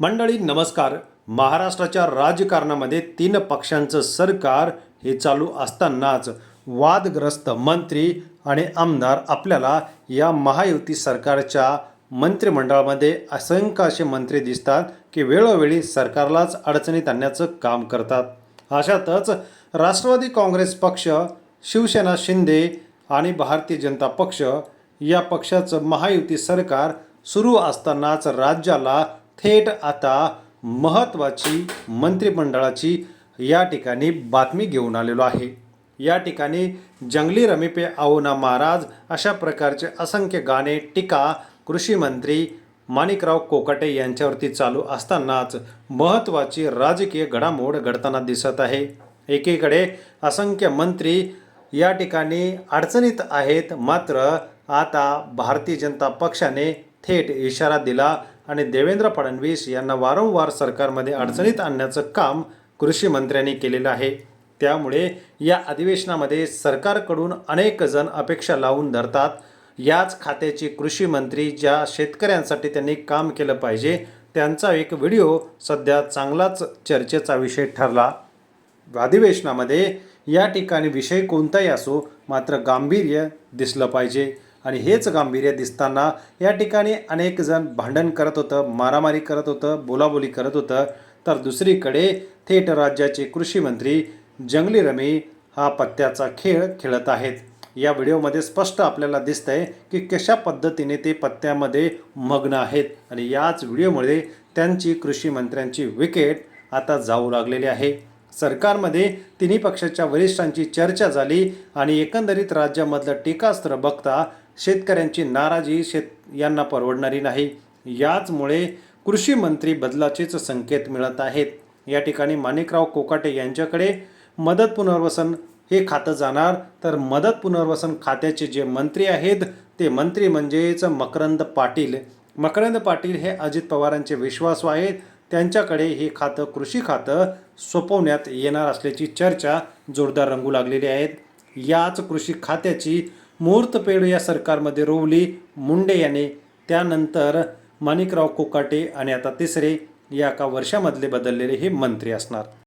मंडळी नमस्कार. महाराष्ट्राच्या राजकारणामध्ये तीन पक्षांचं सरकार हे चालू असतानाच वादग्रस्त मंत्री आणि आमदार आपल्याला या महायुती सरकारच्या मंत्रिमंडळामध्ये असंख्य असे मंत्री दिसतात की वेळोवेळी सरकारलाच अडचणीत आणण्याचं काम करतात. अशातच राष्ट्रवादी काँग्रेस पक्ष शिवसेना शिंदे आणि भारतीय जनता पक्ष या पक्षाचं महायुती सरकार सुरू असतानाच राज्याला थेट आता महत्त्वाची मंत्रिमंडळाची या ठिकाणी बातमी घेऊन आलेलो आहे. या ठिकाणी जंगली रमी आओ महाराज अशा प्रकारचे असंख्य गाणे टीका कृषी मंत्री माणिकराव कोकाटे यांच्यावरती चालू असतानाच महत्त्वाची राजकीय घडामोड घडताना दिसत आहे. एकीकडे असंख्य मंत्री या ठिकाणी अडचणीत आहेत मात्र आता भारतीय जनता पक्षाने थेट इशारा दिला आणि देवेंद्र फडणवीस यांना वारंवार सरकारमध्ये अडचणीत आणण्याचं काम कृषी मंत्र्यांनी केलेलं आहे. त्यामुळे या अधिवेशनामध्ये सरकारकडून अनेक जण अपेक्षा लावून धरतात. याच खात्याचे कृषी मंत्री ज्या शेतकऱ्यांसाठी त्यांनी काम केलं पाहिजे त्यांचा एक व्हिडिओ सध्या चांगलाच चर्चेचा विषय ठरला. अधिवेशनामध्ये या ठिकाणी विषय कोणताही असो मात्र गांभीर्य दिसलं पाहिजे. आणि हेच गांभीर्य दिसताना या ठिकाणी अनेक जण भांडण करत होतं मारामारी करत होतं बोलाबोली करत होतं. तर दुसरीकडे थेट राज्याचे कृषी मंत्री जंगली रमी हा पत्त्याचा खेळ खेळत आहेत. या व्हिडिओमध्ये स्पष्ट आपल्याला दिसतंय की कशा पद्धतीने ते पत्त्यामध्ये मग्न आहेत आणि याच व्हिडिओमुळे त्यांची कृषी मंत्र्यांची विकेट आता जाऊ लागलेली आहे. सरकारमध्ये तिन्ही पक्षाच्या वरिष्ठांची चर्चा झाली आणि एकंदरीत राज्यामधलं टीकास्त्र बघता शेतकऱ्यांची नाराजी शेत यांना परवडणारी नाही. याचमुळे कृषी मंत्री बदलाचेच संकेत मिळत आहेत. या ठिकाणी माणिकराव कोकाटे यांच्याकडे मदत पुनर्वसन हे खातं जाणार. तर मदत पुनर्वसन खात्याचे जे मंत्री आहेत ते मंत्री म्हणजेच मकरंद पाटील. मकरंद पाटील हे अजित पवारांचे विश्वासू आहेत. त्यांच्याकडे हे खातं कृषी खातं सोपवण्यात येणार असल्याची चर्चा जोरदार रंगू लागलेली आहेत. याच कृषी खात्याची मुहूर्तपेढ या सरकारमध्ये रोवली मुंडे याने त्यानंतर माणिकराव कोकाटे आणि आता तिसरे या एका वर्षामधले बदललेले हे मंत्री असणार.